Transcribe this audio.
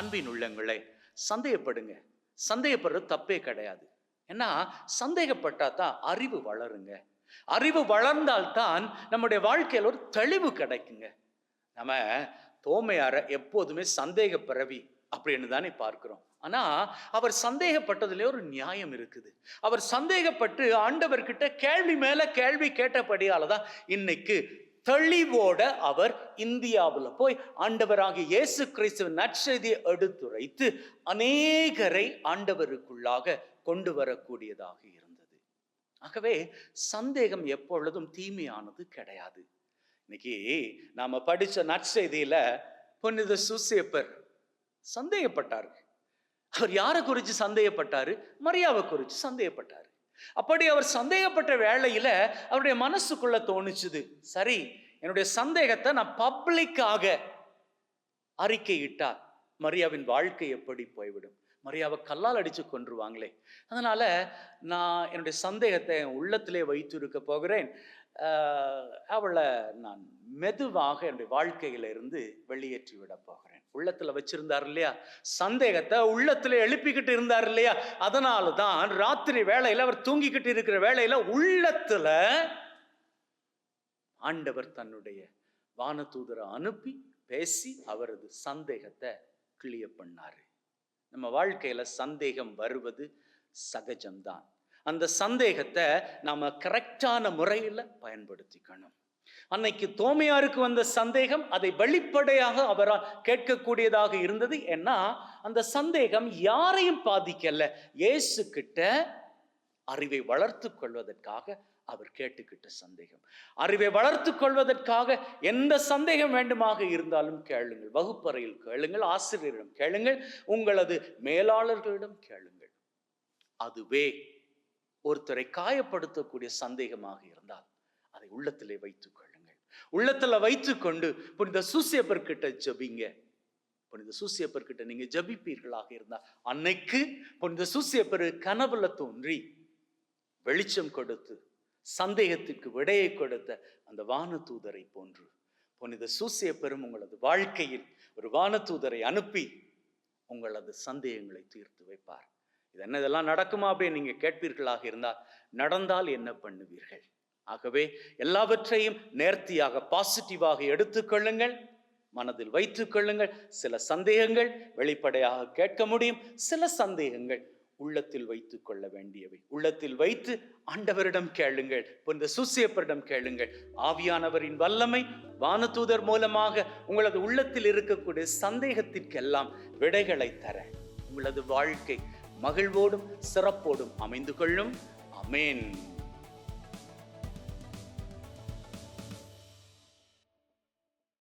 அன்பின் உள்ளங்களே சந்தேகப்படுங்க. சந்தேகப்படுறது தப்பே கிடையாது. ஏன்னா சந்தேகப்பட்டா தான் அறிவு வளருங்க. அறிவு வளர்ந்தால்தான் நம்முடைய வாழ்க்கையில் ஒரு தெளிவு கிடைக்குங்க. நம்ம தோமையார எப்போதுமே சந்தேக பிறவி அப்படின்னு தானே பார்க்கிறோம். ஆனா அவர் சந்தேகப்பட்டதுல ஒரு நியாயம் இருக்குது. அவர் சந்தேகப்பட்டு ஆண்டவர்கிட்ட கேள்வி மேல கேள்வி கேட்டபடியால தான் இன்னைக்கு தெளிவோட அவர் இந்தியாவில் போய் ஆண்டவராகிய இயேசு கிறிஸ்துவின் நற்செய்தியை எடுத்துரைத்து அநேகரை ஆண்டவருக்குள்ளாக கொண்டு வரக்கூடியதாக இருந்தது. ஆகவே சந்தேகம் எப்பொழுதும் தீமையானது கிடையாது. இன்னைக்கு நாம படிச்ச நற்செய்தியில புனித சுசேப்பர் சந்தேகப்பட்டார். அவர் யாரை குறித்து சந்தேகப்பட்டாரு? மரியாவை குறித்து சந்தேகப்பட்டார். அப்படி அவர் சந்தேகப்பட்ட வேளையில் அவருடைய மனசுக்குள்ள தோணுச்சுது. சரி என்னுடைய சந்தேகத்தை நான் பப்ளிக்காக அறிக்கையிட்டா மரியாவின் வாழ்க்கை எப்படி போய்விடும்? மரியாவை கல்லால் அடிச்சு கொன்றுவாங்களே. அதனால நான் என்னுடைய சந்தேகத்தை என் உள்ளத்திலே வைத்திருக்க போகிறேன். ஆஹ் அவளை நான் மெதுவாக என்னுடைய வாழ்க்கையில இருந்து வெளியேற்றி விட போகிறேன். உள்ளத்துல வச்சிருந்தார் இல்லையா? சந்தேகத்தை உள்ளத்துல எழுப்பிக்கிட்டு இருந்தார் இல்லையா? அதனால தான் ராத்திரி வேலையில அவர் தூங்கிக்கிட்டு இருக்கிற வேலையில உள்ளத்துல ஆண்டவர் தன்னுடைய வானதூதரை அனுப்பி பேசி அவரது சந்தேகத்தை கிளியர் பண்ணாரு. நம்ம வாழ்க்கையில சந்தேகம் வருவது சகஜம்தான். அந்த சந்தேகத்தை நாம கரெக்டான முறையில் பயன்படுத்திக்கணும். அன்னைக்கு தோமையாருக்கு வந்த சந்தேகம் அதை வெளிப்படையாக அவரால் கேட்கக்கூடியதாக இருந்தது. ஏன்னா அந்த சந்தேகம் யாரையும் பாதிக்கல. இயேசு கிட்ட அறிவை வளர்த்து கொள்வதற்காக அவர் கேட்டுக்கிட்ட சந்தேகம். அறிவை வளர்த்து கொள்வதற்காக எந்த சந்தேகம் வேண்டுமாக இருந்தாலும் கேளுங்கள். வகுப்பறையில் கேளுங்கள். ஆசிரியரிடம் கேளுங்கள். உங்களது மேலாளர்களிடம் கேளுங்கள். அதுவே ஒருத்தரை காயப்படுத்தக்கூடிய சந்தேகமாக இருந்தால் அதை உள்ளத்திலே வைத்துக் உள்ளத்துல வைத்துக்கொண்டு புனித சூசியப்பர் கிட்ட ஜபிங்க. புனித சூசியப்பர் கிட்ட நீங்க ஜபிப்பீர்களாக இருந்தால் அன்னைக்கு புனித சூசியப்பர் கனவுல தோன்றி வெளிச்சம் கொடுத்து சந்தேகத்திற்கு விடையை கொடுத்த அந்த வான தூதரை போன்று புனித சூசியப்பெரும் உங்களது வாழ்க்கையில் ஒரு வானதூதரை அனுப்பி உங்களது சந்தேகங்களை தீர்த்து வைப்பார். இது என்ன இதெல்லாம் நடக்குமா அப்படின்னு நீங்க கேட்பீர்களாக இருந்தால் நடந்தால் என்ன பண்ணுவீர்கள்? ஆகவே எல்லாவற்றையும் நேர்த்தியாக பாசிட்டிவாக எடுத்துக்கொள்ளுங்கள் மனதில் வைத்துக் கொள்ளுங்கள். சில சந்தேகங்கள் வெளிப்படையாக கேட்க முடியும். சில சந்தேகங்கள் உள்ளத்தில் வைத்துக் கொள்ள வேண்டியவை. உள்ளத்தில் வைத்து ஆண்டவரிடம் கேளுங்கள் புனித சுசியப்பரிடம் கேளுங்கள். ஆவியானவரின் வல்லமை வானதூதர் மூலமாக உங்களது உள்ளத்தில் இருக்கக்கூடிய சந்தேகத்திற்கெல்லாம் விடைகளை தர உங்களது வாழ்க்கை மகிழ்வோடும் சிறப்போடும் அமைந்து கொள்ளும். அமேன்